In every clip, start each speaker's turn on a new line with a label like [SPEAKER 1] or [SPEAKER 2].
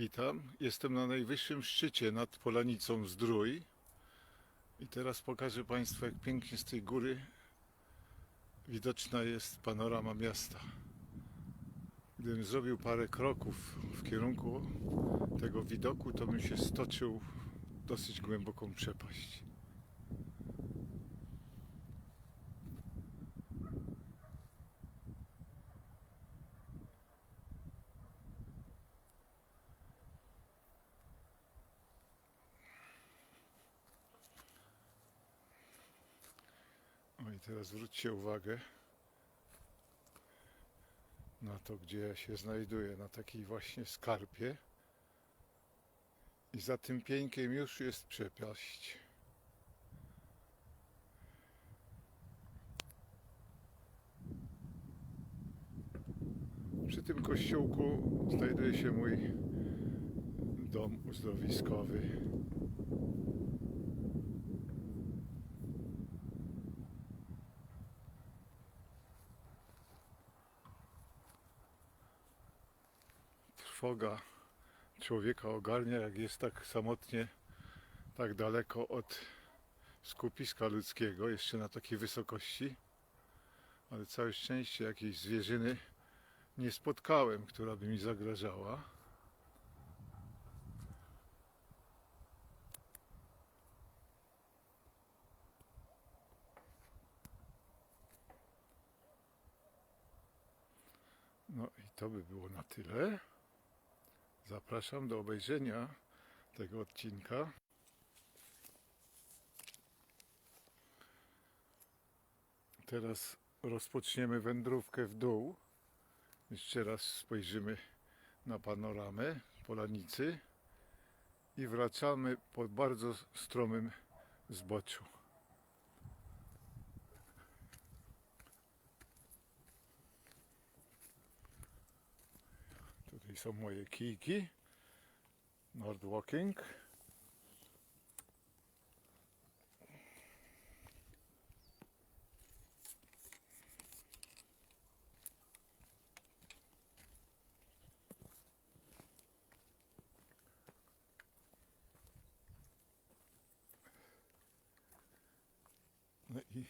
[SPEAKER 1] Witam. Jestem na najwyższym szczycie nad Polanicą Zdrój. I teraz pokażę Państwu, jak pięknie z tej góry widoczna jest panorama miasta. Gdybym zrobił parę kroków w kierunku tego widoku, to bym się stoczył w dosyć głęboką przepaść. Teraz zwróćcie uwagę na to, gdzie ja się znajduję, na takiej właśnie skarpie. I za tym pieńkiem już jest przepaść. Przy tym kościółku znajduje się mój dom uzdrowiskowy. Trwoga człowieka ogarnia, jak jest tak samotnie, tak daleko od skupiska ludzkiego, jeszcze na takiej wysokości. Ale całe szczęście jakiejś zwierzyny nie spotkałem, która by mi zagrażała. No i to by było na tyle. Zapraszam do obejrzenia tego odcinka. Teraz rozpoczniemy wędrówkę w dół. Jeszcze raz spojrzymy na panoramę Polanicy i wracamy po bardzo stromym zboczu. Tutaj są moje kijki. Nord Walking. No i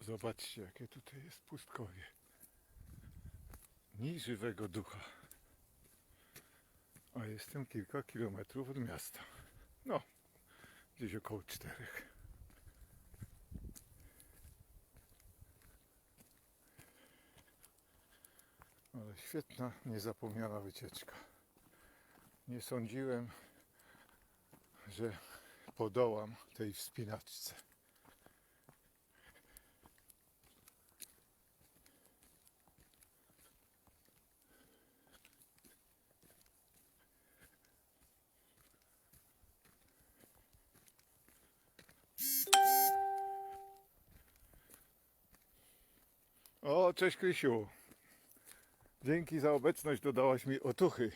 [SPEAKER 1] zobaczcie, jakie tutaj jest pustkowie. Ni żywego ducha a jestem kilka kilometrów od miasta. No, gdzieś około czterech. Ale świetna, niezapomniana wycieczka. Nie sądziłem, że podołam tej wspinaczce. O, cześć Krysiu. Dzięki za obecność, dodałaś mi otuchy.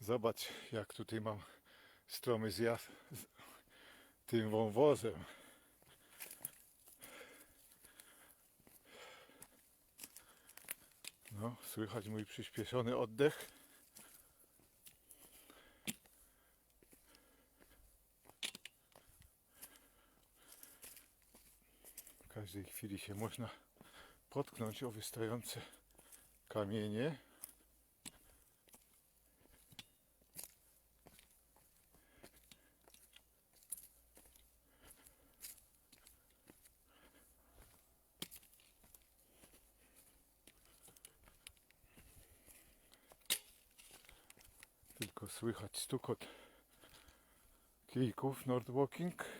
[SPEAKER 1] Zobacz, jak tutaj mam stromy zjazd z tym wąwozem. No, słychać mój przyspieszony oddech. W każdej chwili się można potknąć o wystające kamienie. Tylko słychać stukot kijków Nordwalking.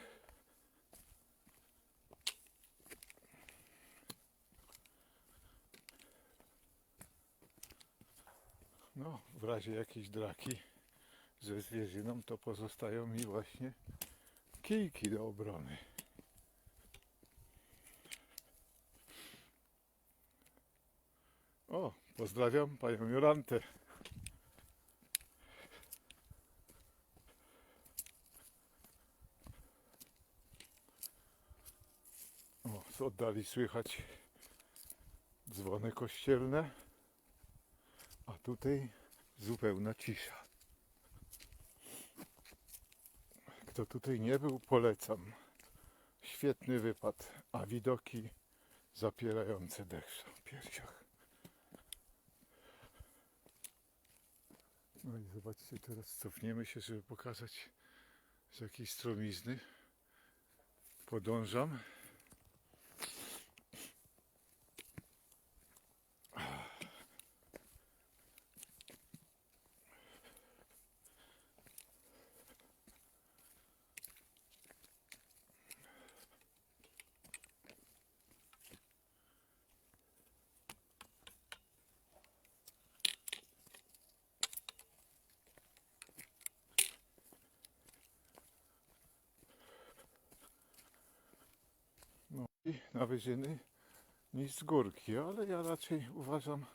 [SPEAKER 1] No, w razie jakiejś draki ze zwierzyną, to pozostają mi właśnie kijki do obrony. O, pozdrawiam panią Jolantę. O, z oddali słychać dzwony kościelne tutaj zupełna cisza. Kto tutaj nie był, polecam. Świetny wypad, a widoki zapierające dech w piersiach. No i zobaczcie, teraz cofniemy się, żeby pokazać z jakiej stromizny podążam. No i na wyżyny niż z górki, ale ja raczej uważam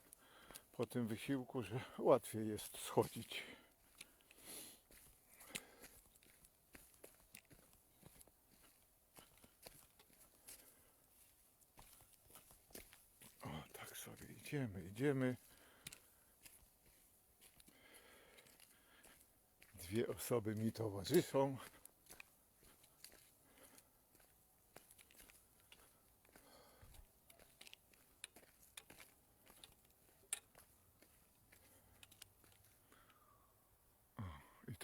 [SPEAKER 1] po tym wysiłku, że łatwiej jest schodzić. O, tak sobie idziemy, idziemy. Dwie osoby mi towarzyszą.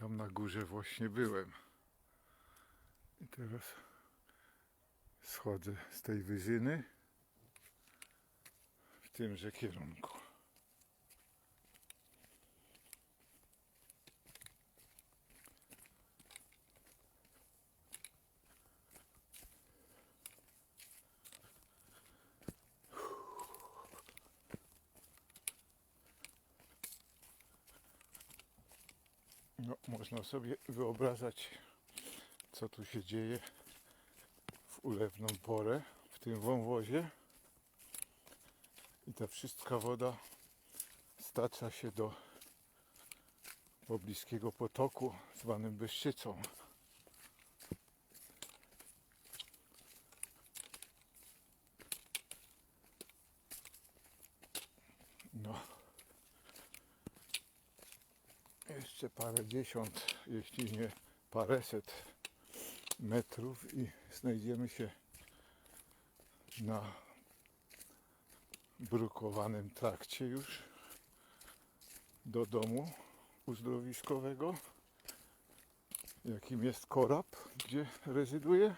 [SPEAKER 1] Tam na górze właśnie byłem. I teraz schodzę z tej wyżyny w tymże kierunku. No, można sobie wyobrażać, co tu się dzieje w ulewną porę w tym wąwozie. I ta wszystka woda stacza się do pobliskiego potoku zwanym Byszczycą. No. Jeszcze parę dziesiąt, jeśli nie paręset metrów i znajdziemy się na brukowanym trakcie już do domu uzdrowiskowego, jakim jest Korab, gdzie rezyduję.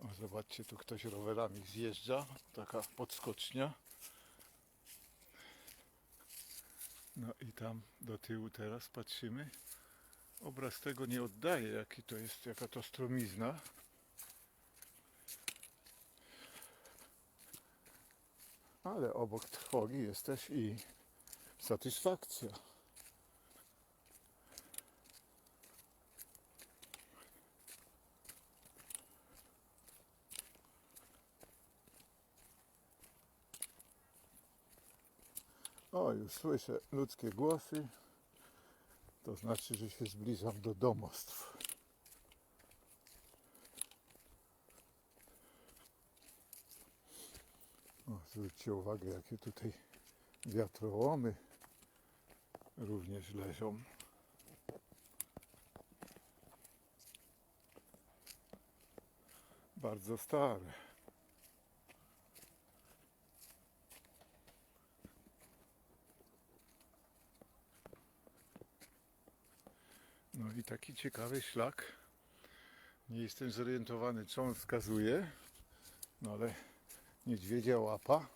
[SPEAKER 1] O, zobaczcie, tu ktoś rowerami zjeżdża, taka podskocznia. No i tam do tyłu teraz patrzymy. Obraz tego nie oddaje, jaki to jest, jaka to stromizna. Ale obok trwogi jest też i satysfakcja. O, już słyszę ludzkie głosy. To znaczy, że się zbliżam do domostw. O, zwróćcie uwagę, jakie tutaj wiatrołomy również leżą. Bardzo stare. Taki ciekawy szlak. Nie jestem zorientowany, co on wskazuje. No ale niedźwiedzia łapa.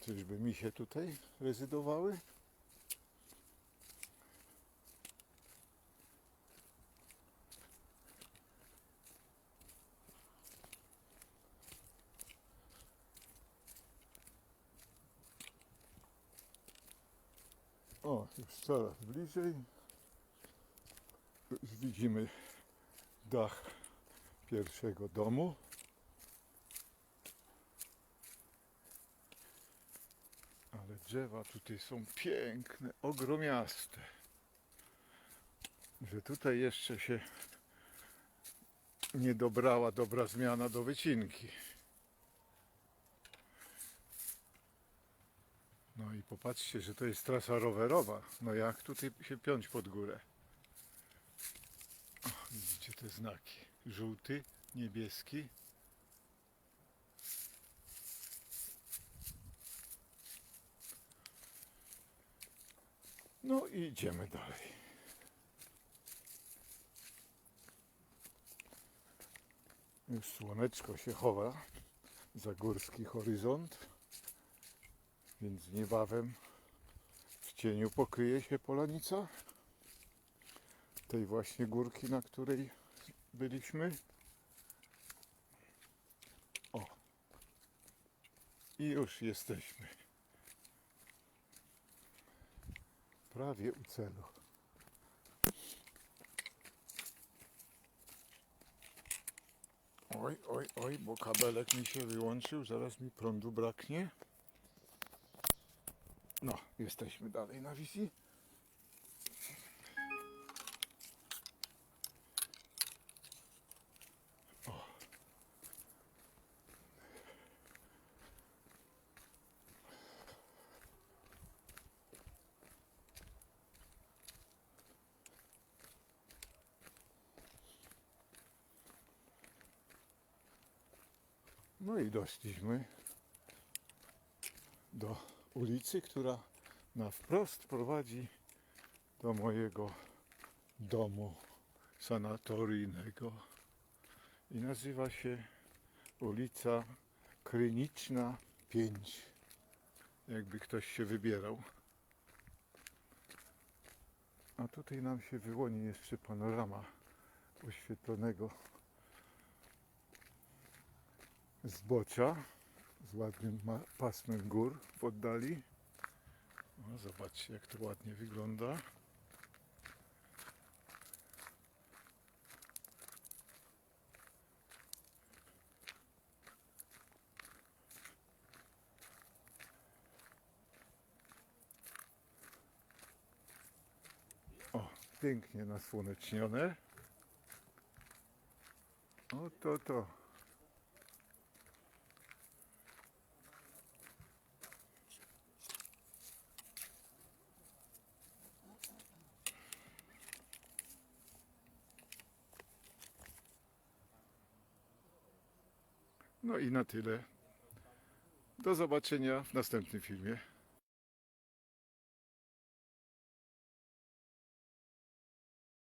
[SPEAKER 1] Czyżby mi się tutaj rezydowały? O, już coraz bliżej. Widzimy dach pierwszego domu. Ale drzewa tutaj są piękne, ogromiaste. Że tutaj jeszcze się nie dobrała dobra zmiana do wycinki. No i popatrzcie, że to jest trasa rowerowa. No jak tutaj się piąć pod górę? Te znaki. Żółty, niebieski. No i idziemy dalej. Już słoneczko się chowa za górski horyzont, więc niebawem w cieniu pokryje się polanica tej właśnie górki, na której byliśmy. O! I już jesteśmy. Prawie u celu. Oj, oj, oj, bo kabelek mi się wyłączył, zaraz mi prądu braknie. No, jesteśmy dalej na wizji. No i doszliśmy do ulicy, która na wprost prowadzi do mojego domu sanatoryjnego i nazywa się ulica Kryniczna 5 jakby ktoś się wybierał. A tutaj nam się wyłoni jeszcze panorama oświetlonego zbocza z ładnym pasmem gór w oddali. Zobaczcie, jak to ładnie wygląda. O, pięknie nasłonecznione. O, to, to. No i na tyle. Do zobaczenia w następnym filmie.